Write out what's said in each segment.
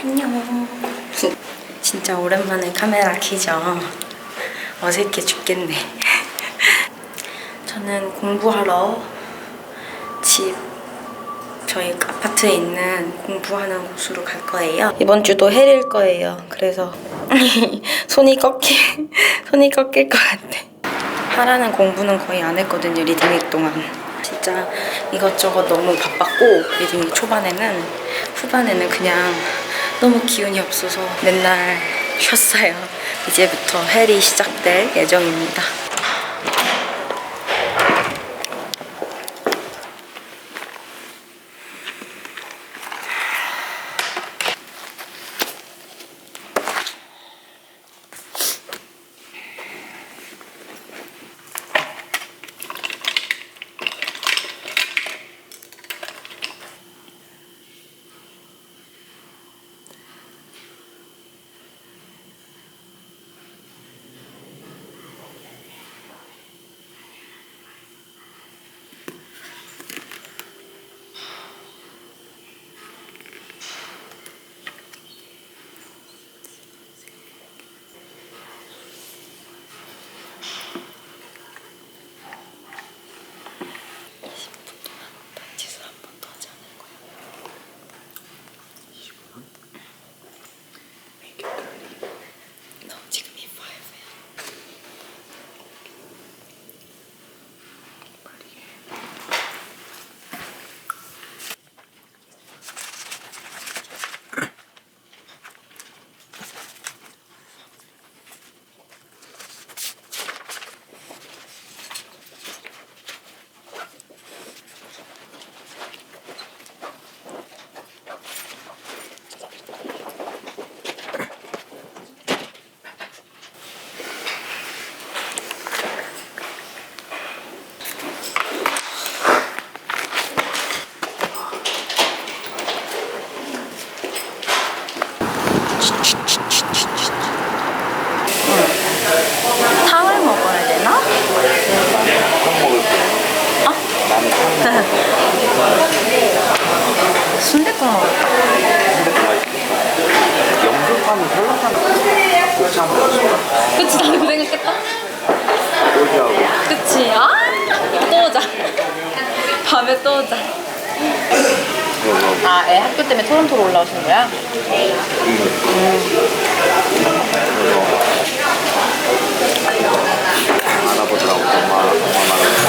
안녕. 진짜 오랜만에 카메라 켜죠. 어색해 죽겠네. 저는 공부하러 집 저희 아파트에 있는 공부하는 곳으로 갈 거예요. 이번 주도 해릴 거예요. 그래서 손이 꺾일 손이 꺾일 것 같아. 하라는 공부는 거의 안 했거든요. 리딩 동안. 진짜 이것저것 너무 바빴고 리딩 초반에는 후반에는 그냥 너무 기운이 없어서 맨날 쉬었어요. 이제부터 헬이 시작될 예정입니다. 순대국 설렁탕 한번 먹을까? 그치 나도 그 생각했다. 그치 아? 또 오자. 밤에 또 오자. 아, 애 학교 때문에 토론토로 올라오신 거야? 알아보더라고. 엄마, 엄마 말로.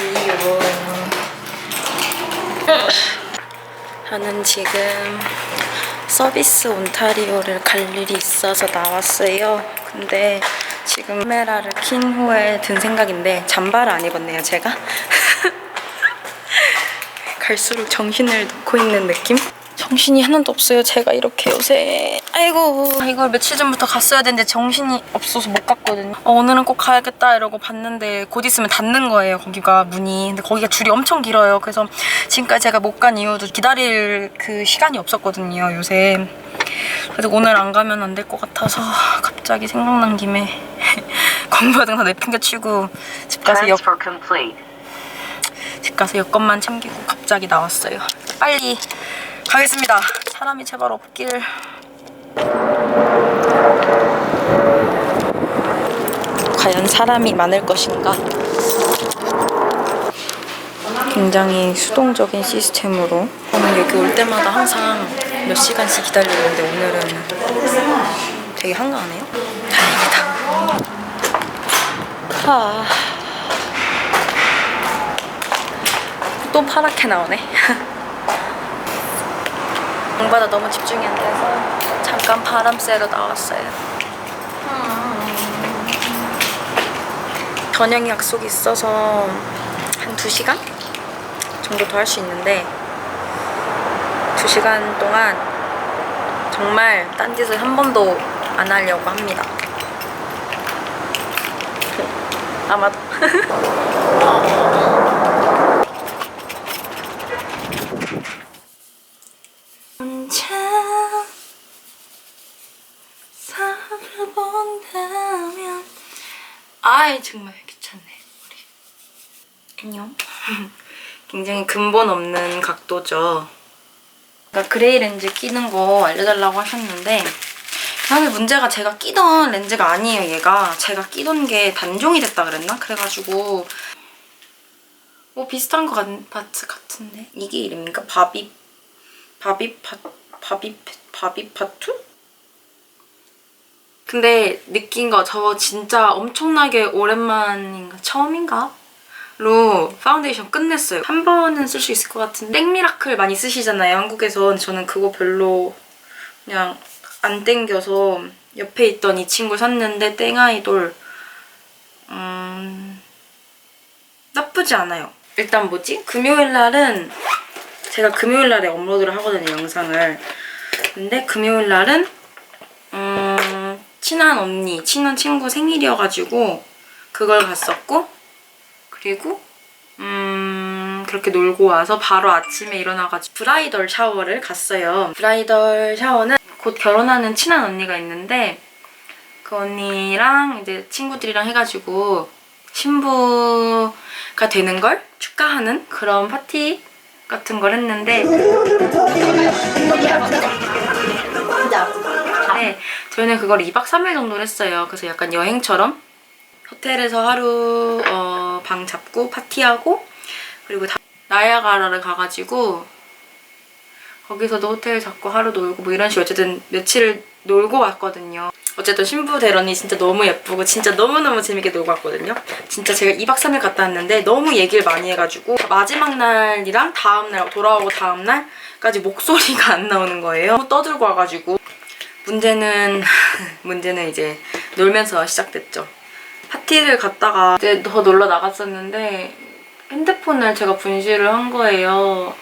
안녕하세요. 저는 지금 서비스 온타리오를 갈 일이 있어서 나왔어요. 근데 지금 카메라를 킨 후에 든 생각인데 잠바를 안 입었네요, 제가. 갈수록 정신을 놓고 있는 느낌? 정신이 하나도 없어요. 제가 이렇게 요새 아이고 이걸 며칠 전부터 갔어야 되는데 정신이 없어서 못 갔거든요. 어, 오늘은 꼭 가야겠다 이러고 봤는데 곧 있으면 닫는 거예요. 거기가 문이. 근데 거기가 줄이 엄청 길어요. 그래서 지금까지 제가 못 간 이유도 기다릴 그 시간이 없었거든요. 요새. 그래서 오늘 안 가면 안 될 것 같아서 갑자기 생각난 김에 공부하던 거 내팽개치고 집 가서 여. 집 가서 여권만 챙기고 갑자기 나왔어요. 빨리 가겠습니다. 사람이 제발 없길. 과연 사람이 많을 것인가? 굉장히 수동적인 시스템으로 저는 여기 올 때마다 항상 몇 시간씩 기다리는데 오늘은 되게 한가하네요. 다행이다. 아. 또 파랗게 나오네. 공부하다 너무 집중이 안 돼서 잠깐 바람 쐬러 나왔어요. 음. 저녁 약속이 있어서 한 2시간 정도 더 할 수 있는데 2시간 동안 정말 딴 짓을 한 번도 안 하려고 합니다. 아마도. 아이 정말 귀찮네 머리 안녕 굉장히 근본 없는 각도죠 그러니까 그레이 렌즈 끼는 거 알려달라고 하셨는데 사실 문제가 제가 끼던 렌즈가 아니에요 얘가 제가 끼던 게 단종이 됐다 그랬나? 그래가지고 뭐 비슷한 거 같은 파트 같은데 이게 이름인가? 바비 바비 파 바비 바비 파투? 근데 느낀 거 저 진짜 엄청나게 오랜만인가 처음인가? 로 파운데이션 끝냈어요. 한 번은 쓸 수 있을 것 같은데 땡미라클 많이 쓰시잖아요. 한국에선 저는 그거 별로 그냥 안 땡겨서 옆에 있던 이 친구 샀는데 땡아이돌 음 나쁘지 않아요. 일단 뭐지? 금요일 날은 제가 금요일 날에 업로드를 하거든요 영상을. 근데 금요일 날은 음 친한 언니, 친한 친구 생일이어가지고 그걸 갔었고 그리고 음 그렇게 놀고 와서 바로 아침에 일어나가지고 브라이덜 샤워를 갔어요. 브라이덜 샤워는 곧 결혼하는 친한 언니가 있는데 그 언니랑 이제 친구들이랑 해가지고 신부가 되는 걸 축하하는 그런 파티 같은 걸 했는데 네, 저희는 그걸 2박 3일 정도를 했어요. 그래서 약간 여행처럼 호텔에서 하루 어, 방 잡고 파티하고 그리고 다- 나야가라를 가가지고 거기서도 호텔 잡고 하루 놀고 뭐 이런 식으로 어쨌든 며칠을 놀고 왔거든요. 어쨌든 신부 대런이 진짜 너무 예쁘고 진짜 너무너무 재밌게 놀고 왔거든요. 진짜 제가 2박 3일 갔다 왔는데 너무 얘기를 많이 해가지고 마지막 날이랑 다음날 돌아오고 다음날까지 목소리가 안 나오는 거예요. 너무 떠들고 와가지고 문제는 문제는 이제 놀면서 시작됐죠. 파티를 갔다가 이제 더 놀러 나갔었는데 핸드폰을 제가 분실을 한 거예요.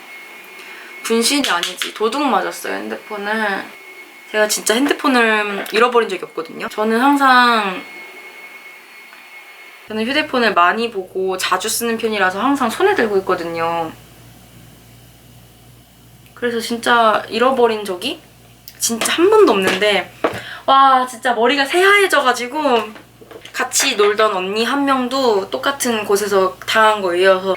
분신이 아니지 도둑 맞았어요 핸드폰을. 제가 진짜 핸드폰을 잃어버린 적이 없거든요. 저는 항상 저는 휴대폰을 많이 보고 자주 쓰는 편이라서 항상 손에 들고 있거든요. 그래서 진짜 잃어버린 적이 진짜 한 번도 없는데 와 진짜 머리가 새하얘져가지고 같이 놀던 언니 한 명도 똑같은 곳에서 당한 거예요.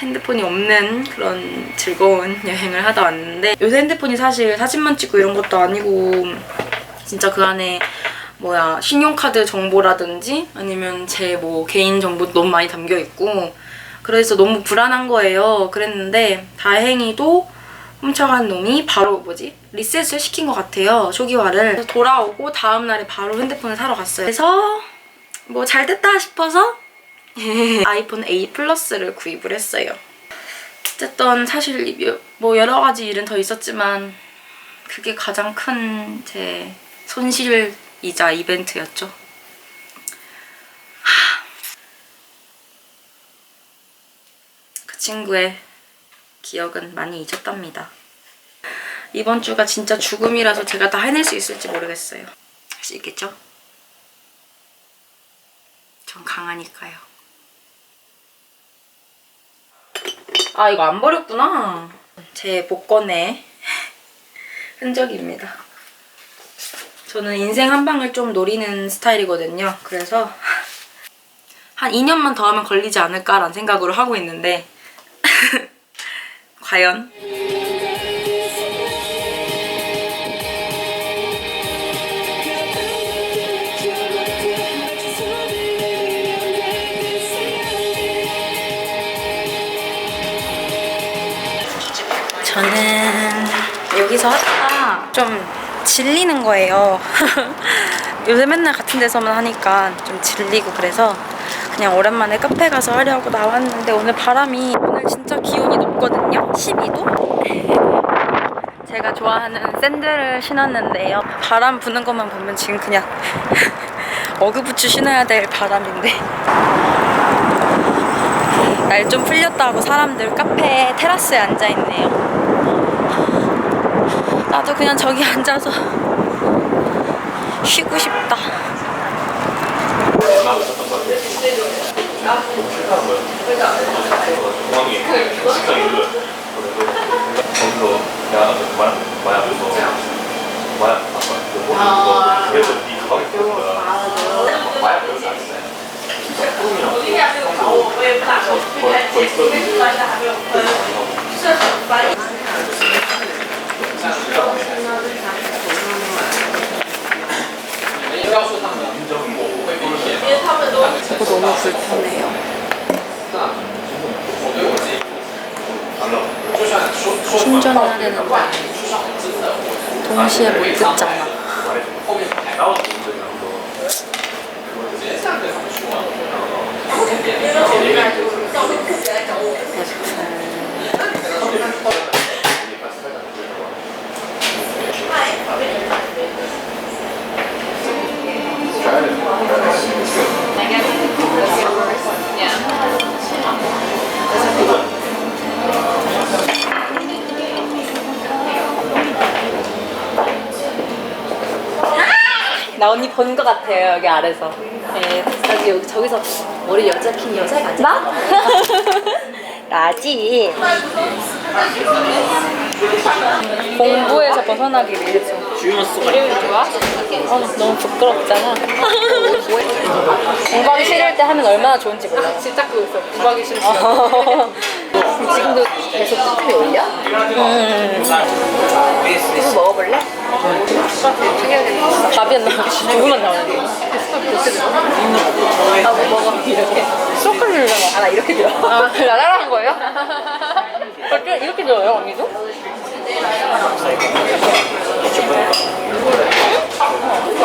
핸드폰이 없는 그런 즐거운 여행을 하다 왔는데 요새 핸드폰이 사실 사진만 찍고 이런 것도 아니고 진짜 그 안에 뭐야 신용카드 정보라든지 아니면 제 뭐 개인 정보 너무 많이 담겨 있고 그래서 너무 불안한 거예요. 그랬는데 다행히도 훔쳐간 놈이 바로 뭐지 리셋을 시킨 것 같아요 그래서 돌아오고 다음 날에 바로 핸드폰을 사러 갔어요. 그래서 뭐 잘 됐다 싶어서 아이폰 8 플러스를 구입을 했어요. 어쨌든 사실 뭐 여러 가지 일은 더 있었지만 그게 가장 큰 제 손실이자 이벤트였죠. 하. 그 친구의 기억은 많이 잊었답니다. 이번 주가 진짜 죽음이라서 제가 다 해낼 수 있을지 모르겠어요. 할 수 있겠죠? 전 강하니까요. 아 이거 안 버렸구나. 제 복권의 흔적입니다. 저는 인생 한 방을 좀 노리는 스타일이거든요. 그래서 한 2년만 더 하면 걸리지 않을까라는 생각으로 하고 있는데 과연 저는 여기서 하다가 좀 질리는 거예요. 요새 맨날 같은 데서만 하니까 좀 질리고 그래서 그냥 오랜만에 카페 가서 하려고 나왔는데 오늘 바람이 오늘 진짜 기 온이 높거든요. 12도? 제가 좋아하는 샌들을 신었는데요. 바람 부는 것만 보면 지금 그냥 어그부츠 신어야 될 바람인데 날 좀 풀렸다고 사람들 카페 테라스에 앉아 있네요. 나도 그냥 저기 앉아서 쉬고 싶다. 식당 일로야. 거기서 내가 말 마약 그거 마약 아까 그래서 네 가방에 끼는 거야. 마약 그런 거의 있었는데. 저거 너무 불편해요. 충전을 하려는데 동시에 못 듣잖아. 나 언니 본 것 같아요 여기 아래서. 네, 여기, 여기 저기서 머리 여자 긴 여자가 앉아. 나? 나지. 공부에서 벗어나기 위해서. 이름이 좋아? 어, 너무 부끄럽잖아. 공부하기 싫을 때 하면 얼마나 좋은지 몰라. 진짜 그거 있어. 구하기 시간. 지금도 계속 스크이 올려? 음. 이거 먹어볼래? 답이 안 나와. 두부만 나오는데. 아뭐 먹어 이렇게. 소크리잖아. 아 나 이렇게 들어. 아, 나라라 한 거예요? 이렇게, 이렇게 들어요, 언니도?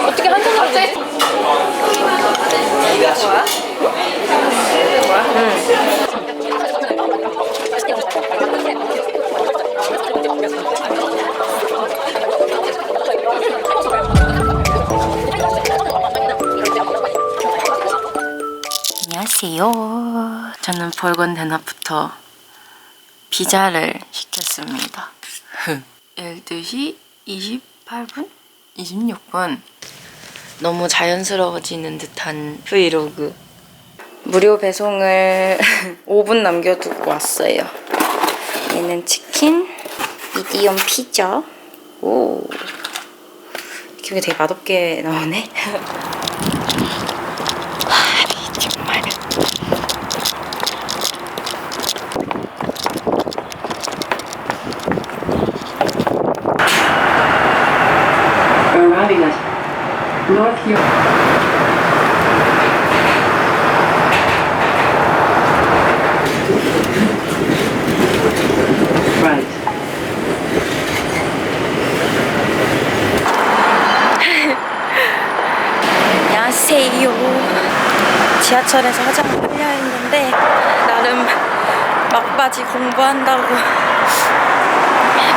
어떻게 한 손으로 갑자기? 뭐야? 안녕하세요. 저는 벌건 대낮부터 피자를 시켰습니다. 12시 28분? 26분. 너무 자연스러워지는 듯한 브이로그. 무료 배송을 5분 남겨두고 왔어요. 얘는 치킨, 미디엄 피자. 오. 기분이 되게 맛없게 나오네. 정말. arriving at North Europe. Right. 안녕하세요. 지하철에서 화장을 하려 했는데 나름 막바지 공부한다고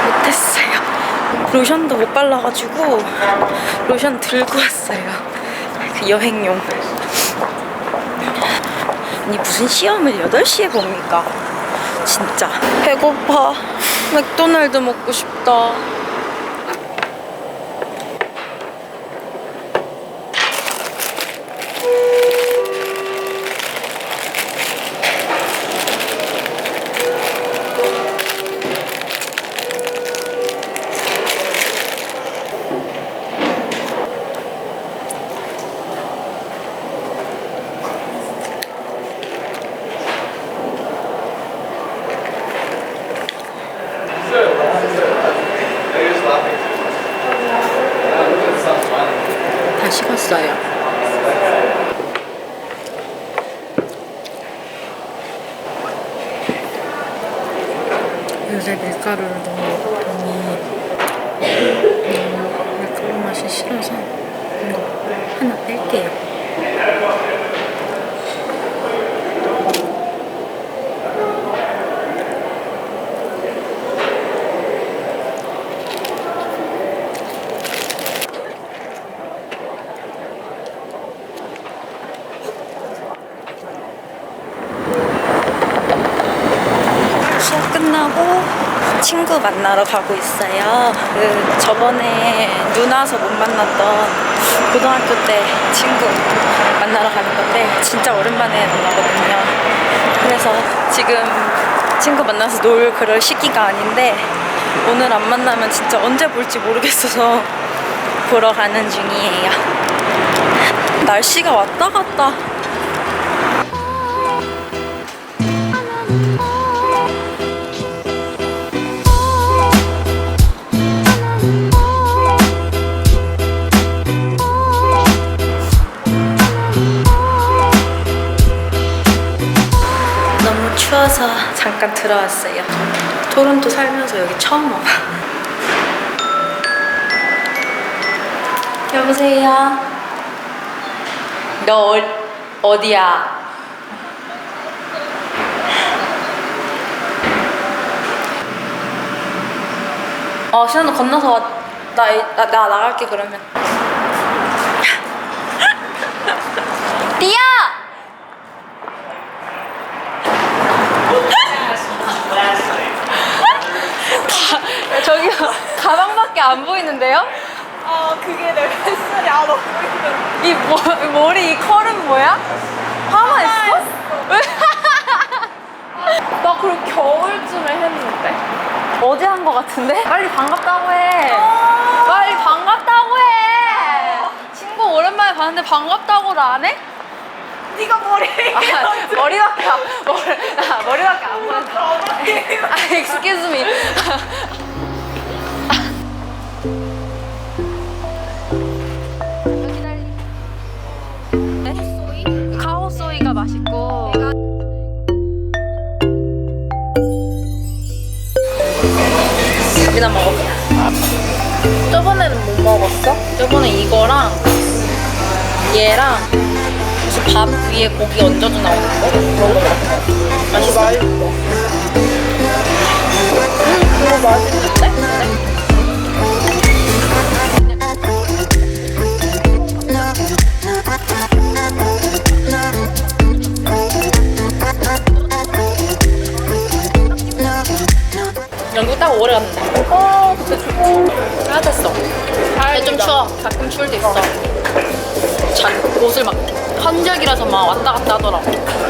못했어요. 로션도 못 발라가지고 로션 들고 왔어요. 그 여행용. 아니 무슨 시험을 8시에 봅니까? 진짜 배고파. 맥도날드 먹고 싶다. 다 식었어요. 요새 밀가루를 너무 먹더니 너무 밀가루 맛이 싫어서 이거 하나 뺄게요. 끝나고 친구 만나러 가고 있어요. 그 저번에 눈 와서 못 만났던 고등학교 때 친구 만나러 가는 건데 진짜 오랜만에 만나거든요. 그래서 지금 친구 만나서 놀 그럴 시기가 아닌데 오늘 안 만나면 진짜 언제 볼지 모르겠어서 보러 가는 중이에요. 날씨가 왔다 갔다. 들어왔어요. 토론토 살면서 여기 처음 와봐. 여보세요? 너 어, 어디야? 어, 신현도 건너서 와. 나, 나, 나 나갈게, 그러면. 리아! 저기요, 가방밖에 안 보이는데요? 아 그게 내 뱃살이 아 너무 힘들어. 이 머, 머리 이 컬은 뭐야? 파마했어? 왜? 나 그럼 겨울쯤에 했는데. 어제 한 거 같은데? 빨리 반갑다고 해. 아. 빨리 반갑다고 해. 친구 오랜만에 봤는데 반갑다고를 안 해? 네가 머리. 아, 머리밖에 안, 머리, 아, 머리밖에 안 보인다. 아, excuse me. 밥이나 먹어 저번에는 못 먹었어? 저번에 이거랑 얘랑 무슨 밥 위에 고기 얹어서 나오는 거? 그런 거 먹었어 맛있어? 음, 그거 맛있는데? 때 있어. 잘 옷을 막 한적이라서 막 왔다 갔다 하더라고.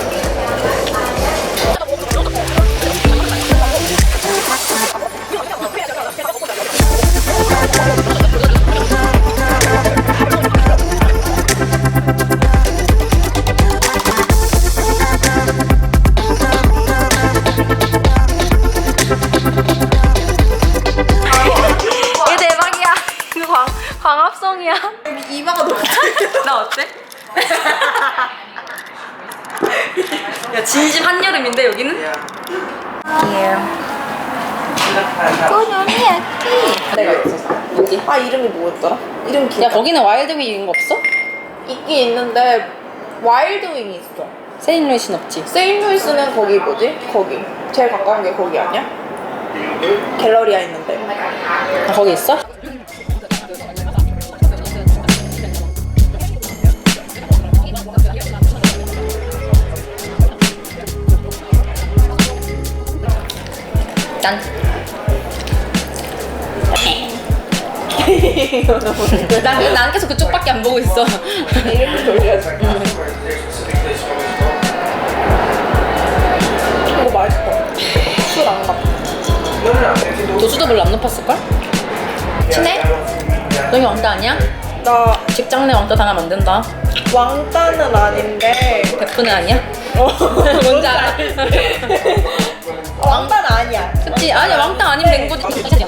나 어때? 야 진심 한여름인데 여기는? 예. 내가 있었어. 어디? 아 이름이 뭐였더라? 이름 기. 야 거기는 와일드윙 이런 거 없어? 있긴 있는데 와일드윙이 있어. 세인루이스는 없지. 세인루이스는 거기 뭐지? 거기. 제일 가까운 게 거기 아니야? 갤러리아 있는데. 아, 거기 있어? 난. 난, 난 계속 그쪽밖에 안 보고 있어. 이름을 돌려야지. 이거 맛있어. 술안 가. 도수도 별로 안 높았을걸? 친해? 너희 왕따 아니야? 나 직장 내 왕따 당하면 안 된다. 왕따는 아닌데. 베프는 아니야? 어, 뭔지 알아? 왕따는 아니야. 그치? 아니 왕따 아니면 된 거지.